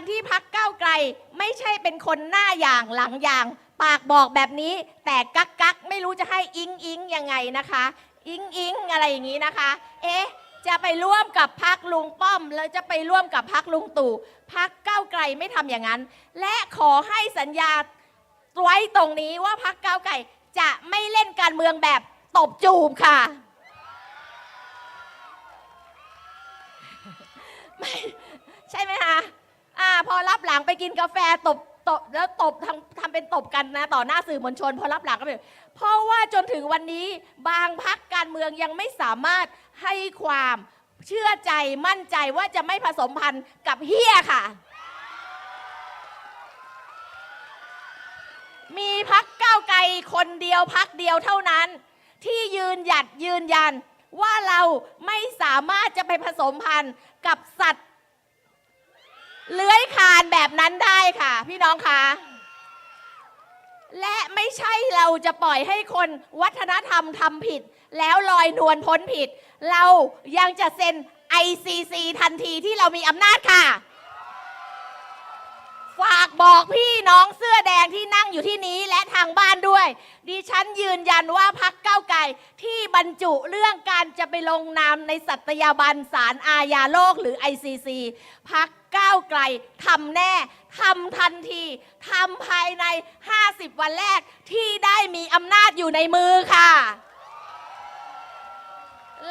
การที่พักก้าวไกลไม่ใช่เป็นคนหน้าอย่างหลังอย่าง ปากบอกแบบนี้ แต่กักกักไม่รู้จะให้อิงอิงยังไงนะคะ อิงอิงอะไรอย่างนี้นะคะ เอ๊ะจะไปร่วมกับพักลุงป้อม แล้วจะไปร่วมกับพักลุงตู่พักก้าวไกลไม่ทำอย่างนั้น และขอให้สัญญาไว้ตรงนี้ว่าพักก้าวไกลจะไม่เล่นการเมืองแบบตบจูบค่ะไม่ใช่ไหมคะ อ่า พอรับหลังไปกินกาแฟตบตบแล้วตบทำทำเป็นตบกันนะ ต่อหน้าสื่อมวลชน พอรับหลังก็เป็นเพราะว่าจนถึงวันนี้บางพักการเมืองยังไม่สามารถให้ความเชื่อใจมั่นใจว่าจะไม่ผสมพันธ์กับเฮียค่ะ มีพักก้าวไกลคนเดียวพักเดียวเท่านั้น ที่ยืนหยัดยืนยันว่าเราไม่สามารถจะไปผสมพันธ์กับสัตว์ เลื้อยคานแบบนั้นได้ค่ะ พี่น้องคะและไม่ใช่เราจะปล่อยให้คนวัฒนธรรมทำผิด แล้วลอยนวลพ้นผิด เรายังจะเซ็น ICC ทันทีที่เรามีอำนาจค่ะ ฝากบอกพี่น้องเสื้อแดงที่นั่งอยู่ที่นี้และทางบ้านด้วย ดิฉันยืนยันว่าพักเก้าวไกลที่บรรจุเรื่องการจะไปลงนามในสัตยาบันศาลอาญาโลกหรือ ICC พักก้าวไกลทำแน่ทำทันทีทำภายใน 50 วันแรกที่ได้มีอำนาจอยู่ในมือค่ะ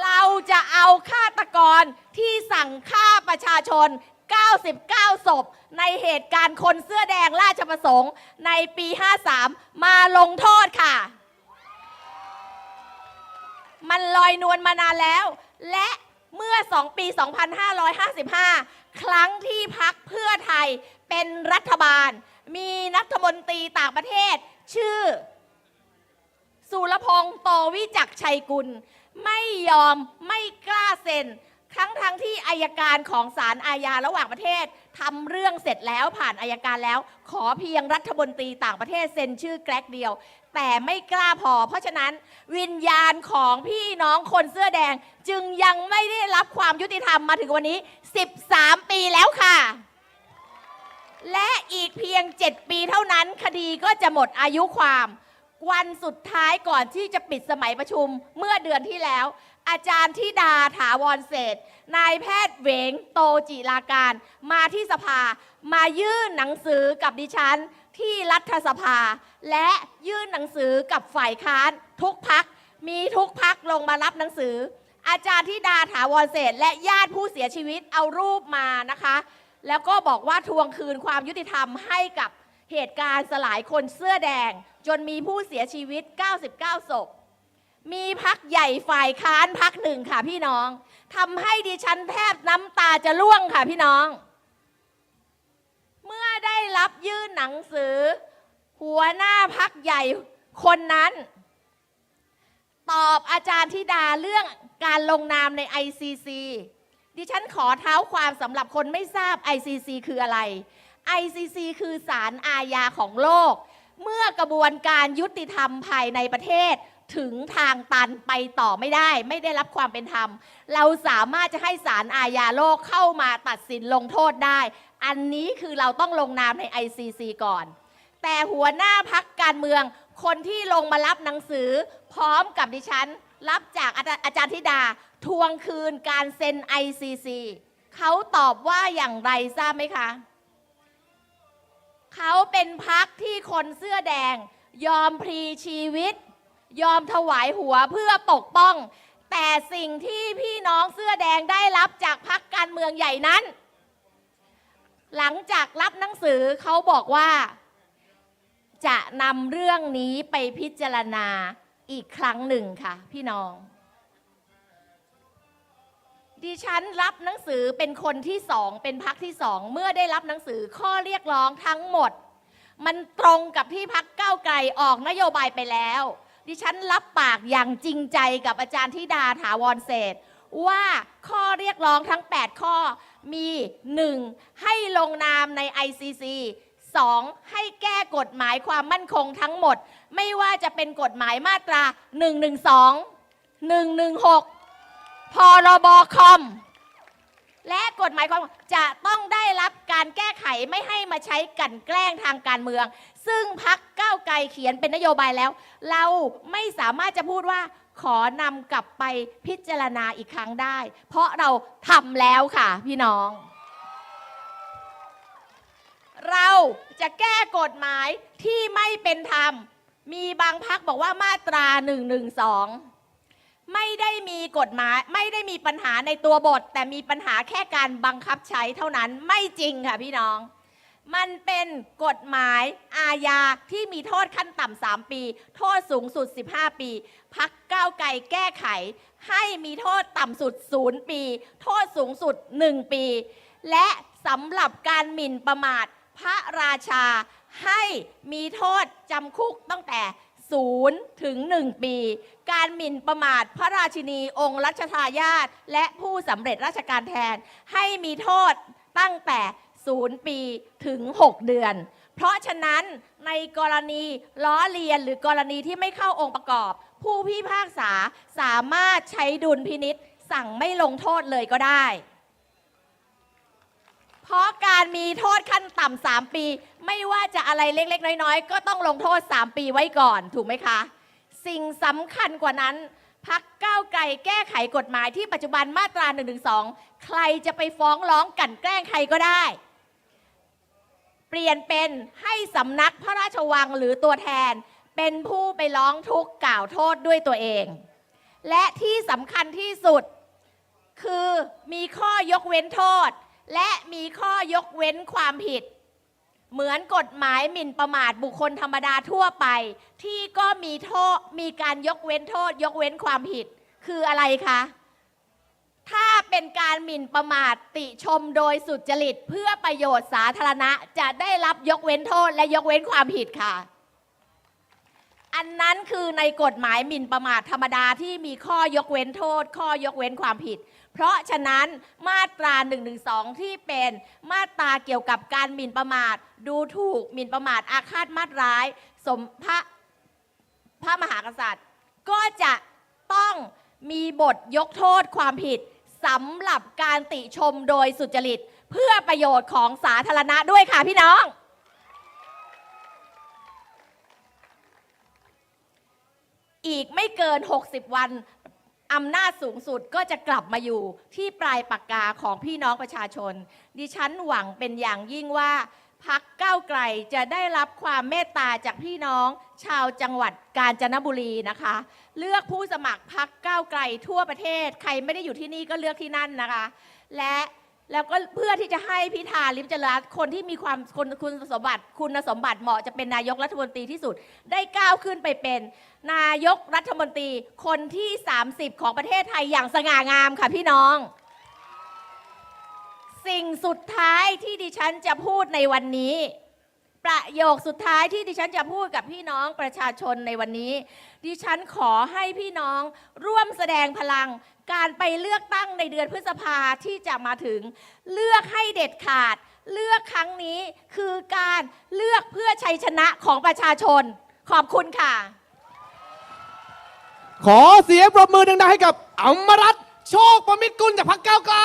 เราจะเอาฆาตกรที่สั่งฆ่าประชาชน 99 ศพ ในเหตุการณ์คนเสื้อแดงราชประสงค์ ในปี 53 มาลงโทษค่ะ มันลอยนวลมานานแล้ว และเมื่อ 2 ปี 2555 ครั้งที่พักเพื่อไทยเป็นรัฐบาล มีนักมนตรีต่างประเทศ ชื่อ สุรพงษ์โตวิจักชัยกุล ไม่ยอมไม่กล้าเซ็น ทั้งทั้งที่อายการของศาลอาญาระหว่างประเทศทำเรื่องเสร็จแล้วผ่านอายการแล้ว ขอเพียงรัฐมนตรีต่างประเทศเซ็นชื่อแกรกเดียว แต่ไม่กล้าพอ เพราะฉะนั้นวิญญาณของพี่น้องคนเสื้อแดงจึงยังไม่ได้รับความยุติธรรมมาถึงวันนี้ 13 ปีแล้วค่ะ และอีกเพียง 7 ปีเท่านั้น คดีก็จะหมดอายุความวันสุดท้ายก่อนที่จะปิดสมัยประชุมเมื่อเดือนที่แล้ว อาจารย์ธิดาถาวรเศษนายแพทย์เหวงโตจิลาการ มาที่สภา มายื่นหนังสือกับดิฉันที่รัฐสภา และยื่นหนังสือกับฝ่ายค้านทุกพัก มีทุกพักลงมารับหนังสือ อาจารย์ธิดาถาวรเศษและญาติผู้เสียชีวิตเอารูปมานะคะ แล้วก็บอกว่าทวงคืนความยุติธรรมให้กับเหตุการณ์สลายคนเสื้อแดง จนมีผู้เสียชีวิต 99ศพ มีพักใหญ่ฝ่ายค้านพักหนึ่งค่ะพี่น้องทำให้ดิฉันแทบน้ำตาจะร่วงค่ะพี่น้อง เมื่อได้รับยื่นหนังสือ หัวหน้าพักใหญ่คนนั้น ตอบอาจารย์ธิดาเรื่องการลงนามใน ICC ดิฉันขอเท้าความสำหรับคนไม่ทราบ ICC คืออะไร ICC คือศาลอาญาของโลก เมื่อกระบวนการยุติธรรมภายในประเทศ ถึงทางตันไปต่อไม่ได้ ไม่ได้รับความเป็นธรรม เราสามารถจะให้ศาลอาญาโลกเข้ามาตัดสินลงโทษได้ อันนี้คือเราต้องลงนามใน ICC ก่อน แต่หัวหน้าพักการเมือง คนที่ลงมารับหนังสือ พร้อมกับดิฉัน รับจากอาจารย์อาจารย์ธิดา ทวงคืนการเซ็น ICC เขาตอบว่าอย่างไรทราบไหมคะ เขาเป็นพักที่คนเสื้อแดงยอมพลีชีวิต ยอมถวายหัวเพื่อปกป้อง แต่สิ่งที่พี่น้องเสื้อแดงได้รับจากพักการเมืองใหญ่นั้น หลังจากรับหนังสือเขาบอกว่า จะนำเรื่องนี้ไปพิจารณาอีกครั้งหนึ่งค่ะ พี่น้อง ดิฉันรับหนังสือเป็นคนที่สองเป็นพักที่สองเมื่อได้รับหนังสือข้อเรียกร้องทั้งหมด มันตรงกับที่พักเก้าไกลออกนโยบายไปแล้ว ดิฉันรับปากอย่างจริงใจกับอาจารย์ธิดาถาวรเศษว่าข้อเรียกร้องทั้ง 8 ข้อมี 1. ให้ลงนามใน ICC 2. ให้แก้กฎหมายความมั่นคงทั้งหมด ไม่ว่าจะเป็นกฎหมายมาตรา 112 116 พรบคอม และกฎหมายความจะต้องได้รับการแก้ไขไม่ให้มาใช้กลันแกล้งทางการเมือง ซึ่งพักก้าวไกลเขียนเป็นนโยบายแล้ว เราไม่สามารถจะพูดว่าขอนำกลับไปพิจารณาอีกครั้งได้ เพราะเราทำแล้วค่ะ พี่น้อง เราจะแก้กฎหมายที่ไม่เป็นธรรม มีบางพักบอกว่ามาตรา 112 ไม่ได้มีกฎหมายไม่ได้มีปัญหาในตัวบท แต่มีปัญหาแค่การบังคับใช้เท่านั้นไม่จริงค่ะพี่น้อง มันเป็นกฎหมายอาญาที่มีโทษขั้นต่ำ3ปี โทษสูงสุด 15 ปี พักก้าวไกลแก้ไข ให้มีโทษต่ำสุด 0 ปี โทษสูงสุด 1 ปี และสำหรับการหมิ่นประมาทพระราชาให้มีโทษจำคุกตั้งแต่ 0ถึง 1 ปี การหมิ่นประมาทพระราชินีองค์รัชทายาทและผู้สำเร็จราชการแทน ให้มีโทษตั้งแต่ 0 ปีถึง 6 เดือน เพราะฉะนั้นในกรณีล้อเลียนหรือกรณีที่ไม่เข้าองค์ประกอบ ผู้พิพากษาสามารถใช้ดุลพินิษสั่งไม่ลงโทษเลยก็ได้ เพราะการมีโทษขั้นต่ำสามปี ไม่ว่าจะอะไรเล็ก ๆ น้อย ๆ ก็ต้องลงโทษ 3 ปีไว้ก่อนถูกไหมคะ สิ่งสำคัญกว่านั้นพักก้าวไกลแก้ไขกฎหมายที่ปัจจุบันมาตรา1นึใครจะไปฟ้องร้องกลันแกล้งใครก็ได้ เปลี่ยนเป็นให้สำนักพระราชวังหรือตัวแทน เป็นผู้ไปร้องทุกข์กล่าวโทษด้วยตัวเอง และที่สำคัญที่สุด คือมีข้อยกเว้นโทษ และมีข้อยกเว้นความผิด เหมือนกฎหมายหมิ่นประมาทบุคคลธรรมดาทั่วไป ที่ก็มีโทษมีการยกเว้นโทษ ยกเว้นความผิด คืออะไรคะถ้าเป็นการหมิ่นประมาทติชมโดยสุจริตเพื่อประโยชน์สาธารณะ จะได้รับยกเว้นโทษและยกเว้นความผิดค่ะ อันนั้นคือในกฎหมายหมิ่นประมาทธรรมดาที่มีข้อยกเว้นโทษ ข้อยกเว้นความผิด เพราะฉะนั้นมาตรา1นึที่เป็นมาตราเกี่ยวกับการหมิ่นประมาท ดูถูกหมิ่นประมาทอาฆาตมาตร้าย สมพระพระมหากษัตริย์ ก็จะต้องมีบทยกโทษความผิดสำหรับการติชมโดยสุจริต เพื่อประโยชน์ของสาธารณะด้วยค่ะพี่น้อง อีกไม่เกิน 60 วันอำนาจสูงสุดก็จะกลับมาอยู่ที่ปลายปากกาของพี่น้องประชาชน ดิฉันหวังเป็นอย่างยิ่งว่าพักก้าวไกลจะได้รับความเมตตาจากพี่น้อง ชาวจังหวัดกาญจนบุรีนะคะ เลือกผู้สมัครพักก้าวไกลทั่วประเทศ ใครไม่ได้อยู่ที่นี่ก็เลือกที่นั่นนะคะ และ แล้วก็เพื่อที่จะให้พิธาลิมเจริญรัตคนที่มีความคุณคุณสมบัติ คุณสมบัติเหมาะจะเป็นนายกรัฐมนตรีที่สุด ได้ก้าวขึ้นไปเป็น นายกรัฐมนตรีคนที่ 30 ของประเทศไทยอย่างสง่างามค่ะพี่น้อง สิ่งสุดท้ายที่ดิฉันจะพูดในวันนี้ ประโยคสุดท้ายที่ดิฉันจะพูดกับพี่น้องประชาชนในวันนี้ ดิฉันขอให้พี่น้องร่วมแสดงพลัง การไปเลือกตั้งในเดือนพฤษภาที่จะมาถึง เลือกให้เด็ดขาด เลือกครั้งนี้คือการเลือกเพื่อชัยชนะของประชาชน ขอบคุณค่ะ ขอเสียงปรบมือดังๆให้กับอมรัตน์โชคประมิตรกุลจากพรรคก้าวไกล